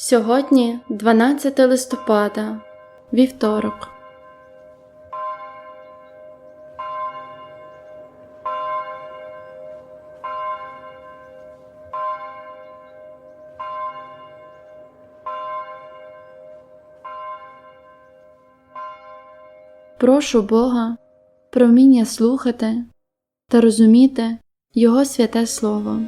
Сьогодні 12 листопада, вівторок. Прошу Бога про вміння слухати та розуміти Його святе Слово.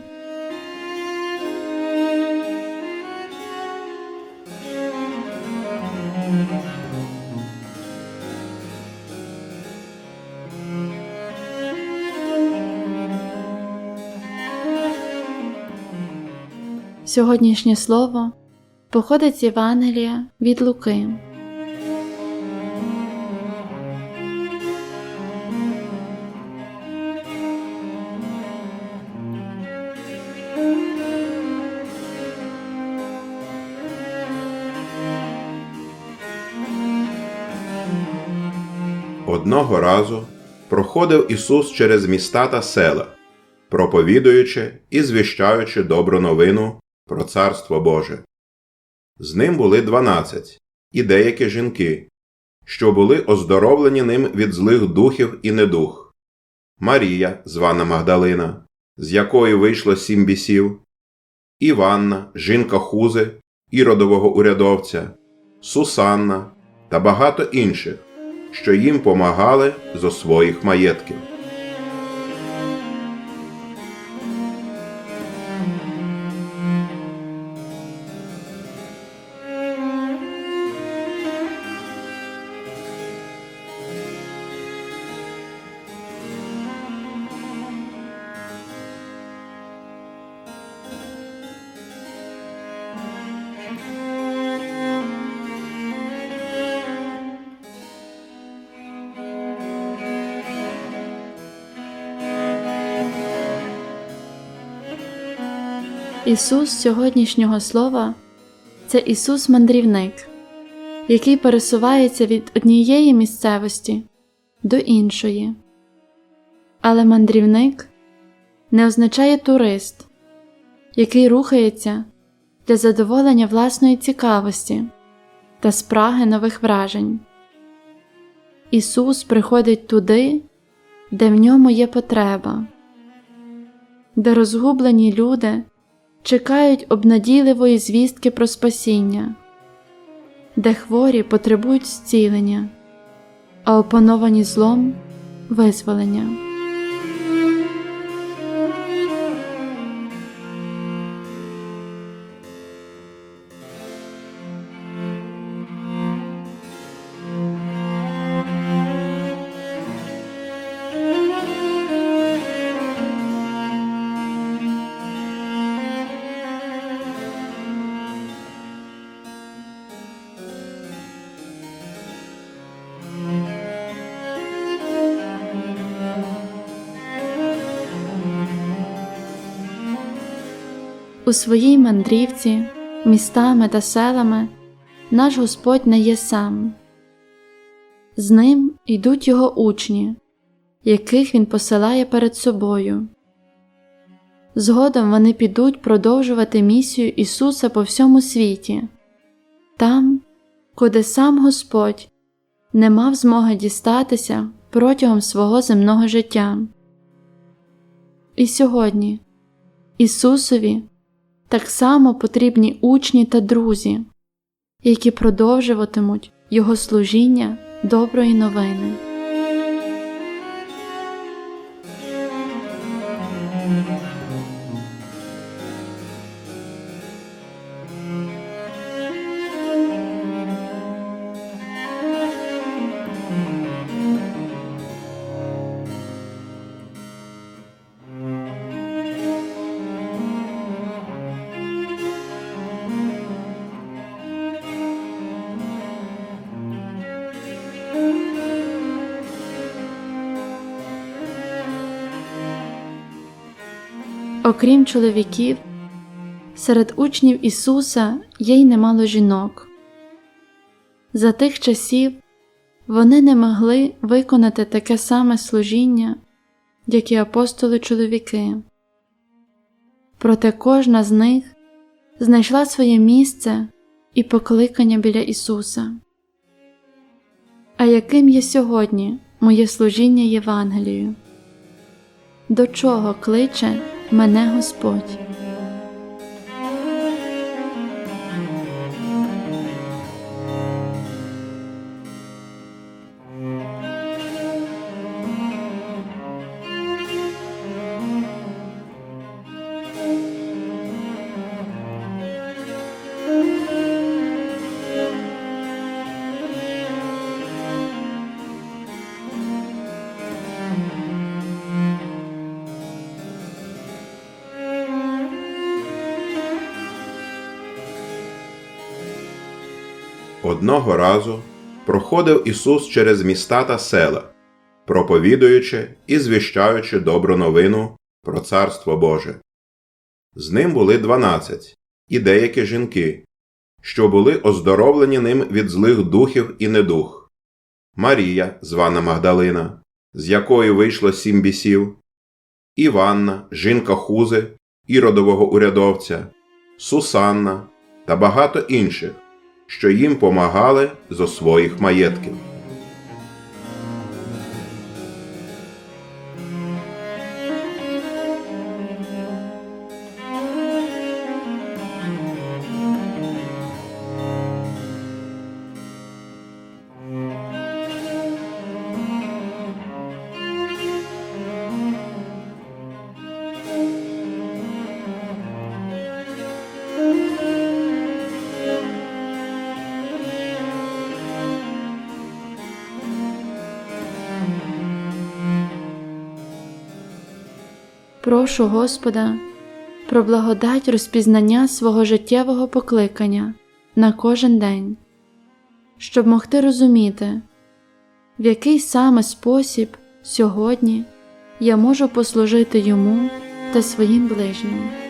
Сьогоднішнє слово походить з Євангелія від Луки. Одного разу проходив Ісус через міста та села, проповідуючи і звіщаючи добру новину про Царство Боже. З ним були дванадцять і деякі жінки, що були оздоровлені ним від злих духів і недух Марія, звана Магдалина, з якої вийшло сім бісів, Іванна, жінка Хузи, іродового урядовця, Сусанна та багато інших що їм помагали зо своїх маєтків. Ісус сьогоднішнього слова це Ісус мандрівник, який пересувається від однієї місцевості до іншої. Але мандрівник не означає турист, який рухається для задоволення власної цікавості та спраги нових вражень. Ісус приходить туди, де в ньому є потреба, де розгублені люди чекають обнадійливої звістки про спасіння, де хворі потребують зцілення, а опановані злом визволення. У своїй мандрівці, містами та селами наш Господь не є сам. З ним йдуть його учні, яких Він посилає перед собою. Згодом вони підуть продовжувати місію Ісуса по всьому світі, там, куди сам Господь не мав змоги дістатися протягом свого земного життя. І сьогодні Ісусові так само потрібні учні та друзі, які продовжуватимуть Його служіння доброї новини. Окрім чоловіків, серед учнів Ісуса є й немало жінок. За тих часів вони не могли виконати таке саме служіння, як і апостоли чоловіки. Проте кожна з них знайшла своє місце і покликання біля Ісуса. А яким є сьогодні моє служіння Євангелію? До чого кличе мене Господь? Одного разу проходив Ісус через міста та села, проповідуючи і звіщаючи добру новину про Царство Боже. З ним були дванадцять і деякі жінки, що були оздоровлені ним від злих духів і недух. Марія, звана Магдалина, з якої вийшло сім бісів, Іванна, жінка Хузи, іродового урядовця, Сусанна та багато інших, що їм помагали зо своїх маєтків. Прошу Господа про благодать розпізнання свого життєвого покликання на кожен день, щоб могти розуміти, в який саме спосіб сьогодні я можу послужити йому та своїм ближнім.